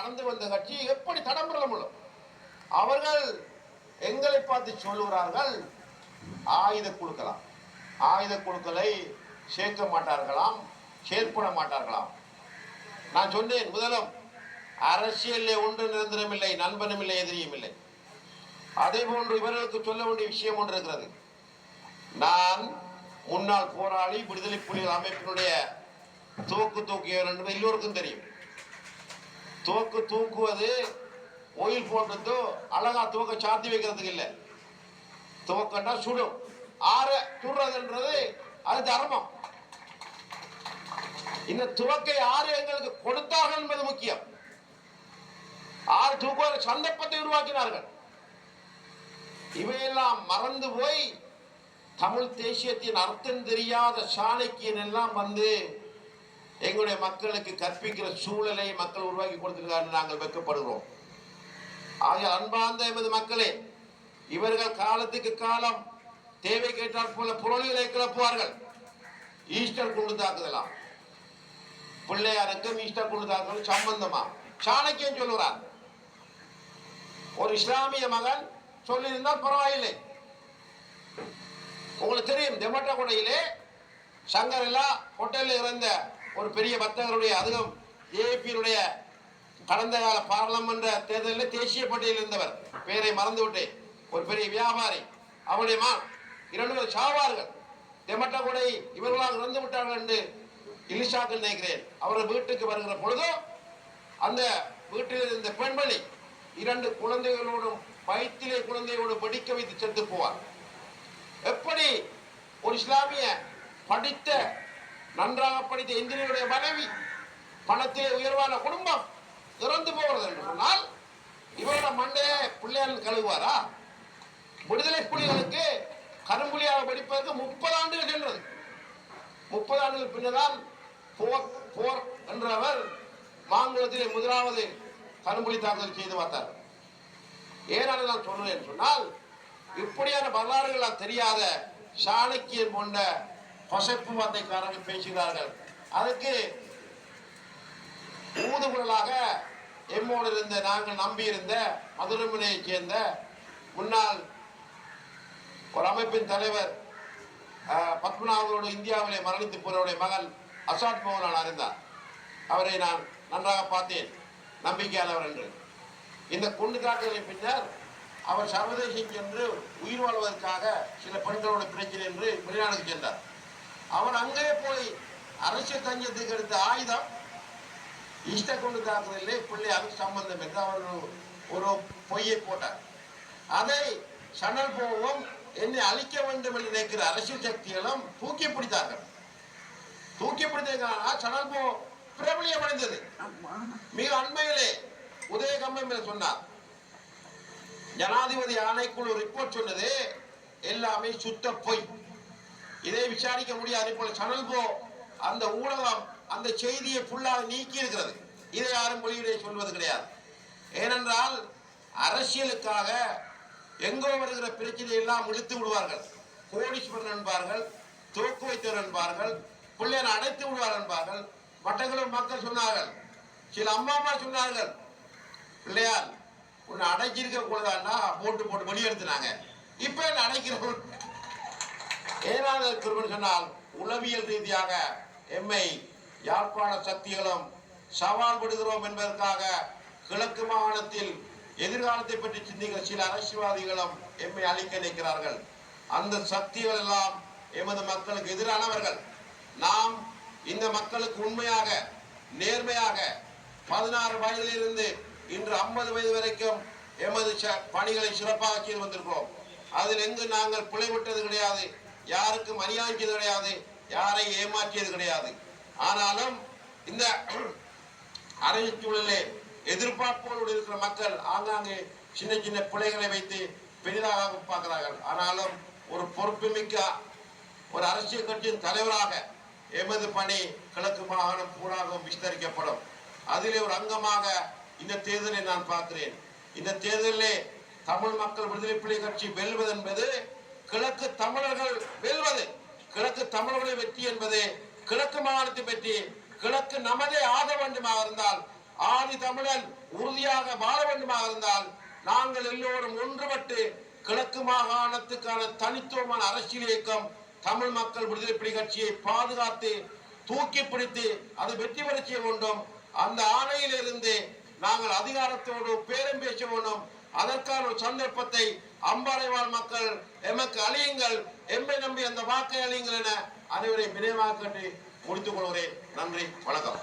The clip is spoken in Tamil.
நடந்து வந்த கட்சி எப்படி தடம்புரல முடியும் அவர்கள் எங்களை பார்த்து சொல்லுகிறார்கள் ஆயுத குழுக்கலாம் ஆயுத குழுக்களை சேர்க்க மாட்டார்களாம் சேர்ப்பட மாட்டார்களாம். நான் சொன்னேன் முதலும் அரசியலில் ஒன்று நிரந்தரம் இல்லை நண்பனும் இல்லை எதிரியும் இல்லை. அதே போன்று இவர்களுக்கு சொல்ல வேண்டிய விஷயம் ஒன்று இருக்கிறது. நான் முன்னாள் போராளி விடுதலை புலிகள் அமைப்பினுடைய தூக்கு தூக்கியவர் என்பது எல்லோருக்கும் தெரியும். தூக்கு தூக்குவது ஒயில் போட்டதோ அழகா தூக்க சாத்தி வைக்கிறதுக்கு இல்லை. துவக்கண்டா சுடும். ஆற சுடுறதுன்றது அது தர்மம். இந்த துவக்கை ஆறு எங்களுக்கு கொடுத்தார்கள் என்பது முக்கியம். ஆறு தூக்குவத சந்தர்ப்பத்தை உருவாக்கினார்கள். இவையெல்லாம் மறந்து போய் தமிழ் தேசியத்தின் அர்த்தம் தெரியாத சாணக்கியன் எல்லாம் வந்து எங்களுடைய மக்களுக்கு கற்பிக்கிற சூழலை மக்கள் உருவாக்கி கொடுத்திருக்கார்கள் நாங்கள் வெக்கப்படுகிறோம். ஆகிய அன்பார்ந்த எமது மக்களே இவர்கள் காலத்துக்கு காலம் தேவை கேட்டால் போல புரளிகளை கிளப்புவார்கள். ஈஸ்டர் குண்டு தாக்குதலாம் பிள்ளையாருக்கும் ஈஸ்டர் கொண்டு தாக்குதல் சம்பந்தமா? சாணக்கியம் சொல்லுகிறார். ஒரு இஸ்லாமிய மகன் சொல்லியிருந்தால் பரவாயில்லை. உங்களுக்கு தெரியும் தெமட்டகுடையிலே எல்லாம் ஹோட்டலில் இருந்த ஒரு பெரிய வர்த்தகருடைய அதுவும் ஏபியினுடைய கடந்த கால பாராளுமன்ற தேர்தலில் தேசிய பட்டியலில் இருந்தவர். பெயரை மறந்து விட்டேன் ஒரு பெரிய வியாபாரி. அவருடைய மா இரண்டு பேர் சாவார்கள். கூட இவர்களாக இறந்து விட்டார்கள் என்று இலிஷாக்கள் நினைக்கிறேன். அவர்கள் வீட்டுக்கு வருகிற பொழுதோ அந்த வீட்டில் இருந்த பெண்மணி இரண்டு குழந்தைகளோடும் வயிற்றிலே குழந்தையோடு வெடிக்க வைத்து செத்து போவார். எப்படி ஒரு இஸ்லாமிய படித்த நன்றாக படித்த இந்திரியனுடைய மனைவி பணத்திலே உயர்வான குடும்பம் இறந்து போகிறது என்று சொன்னால் இவரோட மண்டையை பிள்ளையார் கழுவுவாரா? விடுதலை புலிகளுக்கு கரும்புலியாக படிப்பதற்கு முப்பது ஆண்டுகள் சென்றது. முப்பது ஆண்டுகள் பின்னதான் போர் போர் என்றவர் மாங்குளத்திலே முதலாவது கரும்புலி தாக்குதல் செய்து பார்த்தார். ஏனால நான் சொல்றேன் சொன்னால் இப்படியான வரலாறுகள் தெரியாத சாணக்கியன் போன்ற பசப்பு வார்த்தைக்காரர்கள் பேசுகிறார்கள். அதுக்கு ஊதுகுழலாக எம்மோடு இருந்த நாங்கள் நம்பியிருந்த மதுரமனையைச் சேர்ந்த முன்னாள் ஒரு அமைப்பின் தலைவர் பத்மநாபரோடு இந்தியாவிலே மரணித்து போனவருடைய மகள் அசாத் மோகன் நான் அறிந்தார் அவரை நான் நன்றாக பார்த்தேன். நம்பிக்கையானவர் என்று. இந்த குண்டு தாக்குதலின் பின்னர் அவர் சர்வதேசம் சென்று உயிர் வாழ்வதற்காக சில பெண்களோட பிரச்சனை என்று வெளிநாடுக்கு சென்றார். அவர் அங்கே போய் அரசியல் தஞ்சத்துக்கு எடுத்த ஆயுதம். இஷ்ட கொண்டு தாக்குதலே பிள்ளை அது சம்பந்தம் என்று அவர் ஒரு- பொய்யை போட்டார். அதை சணல் போவும் என்னை அழிக்க வேண்டும் என்று நினைக்கிற அரசியல் சக்திகளும் தூக்கி பிடித்தார்கள். தூக்கி பிடித்ததுக்காக சணல் போ பிரபலியம் அடைந்தது. மிக அண்மையிலே உதயகம்பம் சொன்னார். ஜனாதிபதி ஆணைக்குழு ரிப்போர்ட் சொன்னது எல்லாமே சுத்த பொய். இதை விசாரிக்க முடியாது. போல சனல்போ அந்த ஊடகம் அந்த செய்தியை ஃபுல்லாக நீக்கி இருக்கிறது. இதை யாரும் வெளியிட சொல்வது கிடையாது. ஏனென்றால் அரசியலுக்காக எங்கோ வருகிற பிரச்சனை எல்லாம் இழுத்து விடுவார்கள். கோடீஸ்வரன் என்பார்கள் தூக்கு வைத்தவர் என்பார்கள் பிள்ளையனை அடைத்து விடுவார் என்பார்கள். மட்டங்களும் மக்கள் சொன்னார்கள். சில அம்மா அம்மா சொன்னார்கள். பிள்ளையார் உன்னை அடைச்சிருக்க கூடாதுன்னா போட்டு போட்டு வெளியெடுத்துனாங்க. இப்ப என்ன அடைக்கிறோம்? ஏனாத திருமணம் சொன்னால் உளவியல் ரீதியாக எம்மை யாழ்ப்பாண சக்திகளும் சவால் விடுகிறோம் என்பதற்காக கிழக்கு மாகாணத்தில் எதிர்காலத்தை பற்றி சிந்திக்கிற சில அரசியல்வாதிகளும் எம்மை அழிக்க நிற்கிறார்கள் அந்த சக்திகள் எல்லாம் எமது மக்களுக்கு எதிரானவர்கள். நாம் இந்த மக்களுக்கு உண்மையாக நேர்மையாக பதினாறு வயதிலிருந்து இன்று ஐம்பது வயது வரைக்கும் எமது ச- பணிகளை சிறப்பாக செய்து வந்திருக்கிறோம். அதில் எங்கு நாங்கள் பிழைவிட்டது கிடையாது. யாருக்கும் அநியாயிச்சது கிடையாது. யாரை ஏமாற்றியது கிடையாது. ஆனாலும் இந்த அரசியல் சூழலே எதிர்பார்ப்போடு இருக்கிற மக்கள் ஆங்காங்கே சின்ன சின்ன பிள்ளைகளை வைத்து பெரிதாக பார்க்கிறார்கள். ஆனாலும் ஒரு பொறுப்புமிக்க ஒரு அரசியல் கட்சியின் தலைவராக எமது பணி கிழக்கு மாகாணம் பூராகவும் விஸ்தரிக்கப்படும். அதிலே ஒரு அங்கமாக இந்த தேர்தலை நான் பார்க்கிறேன். இந்த தேர்தலிலே தமிழ் மக்கள் விடுதலை புலி கட்சி வெல்வது என்பது கிழக்கு தமிழர்கள் வெல்வது. கிழக்கு தமிழர்களை வெற்றி என்பது கிழக்கு மாகாணத்தை பற்றி கிழக்கு நமதே ஆக வேண்டுமாக இருந்தால் ஆதி தமிழன் உறுதியாக வாழ வேண்டுமாக இருந்தால் நாங்கள் எல்லோரும் ஒன்றுபட்டு கிழக்கு மாகாணத்துக்கான தனித்துவமான அரசியல் இயக்கம் தமிழ் மக்கள் விடுதலை புலி கட்சியை பாதுகாத்து தூக்கி பிடித்து அதை வெற்றி பெற செய்ய வேண்டும். அந்த ஆணையிலிருந்து நாங்கள் அதிகாரத்தோடு பேரம் பேச வேண்டும். அதற்கான ஒரு சந்தர்ப்பத்தை அம்பாறைவாழ் மக்கள் எமக்கு அழியுங்கள் எம்மை நம்பி அந்த வாக்கை அழியுங்கள் என அனைவரை விரைவாக முடித்துக் கொள்கிறேன். நன்றி வணக்கம்.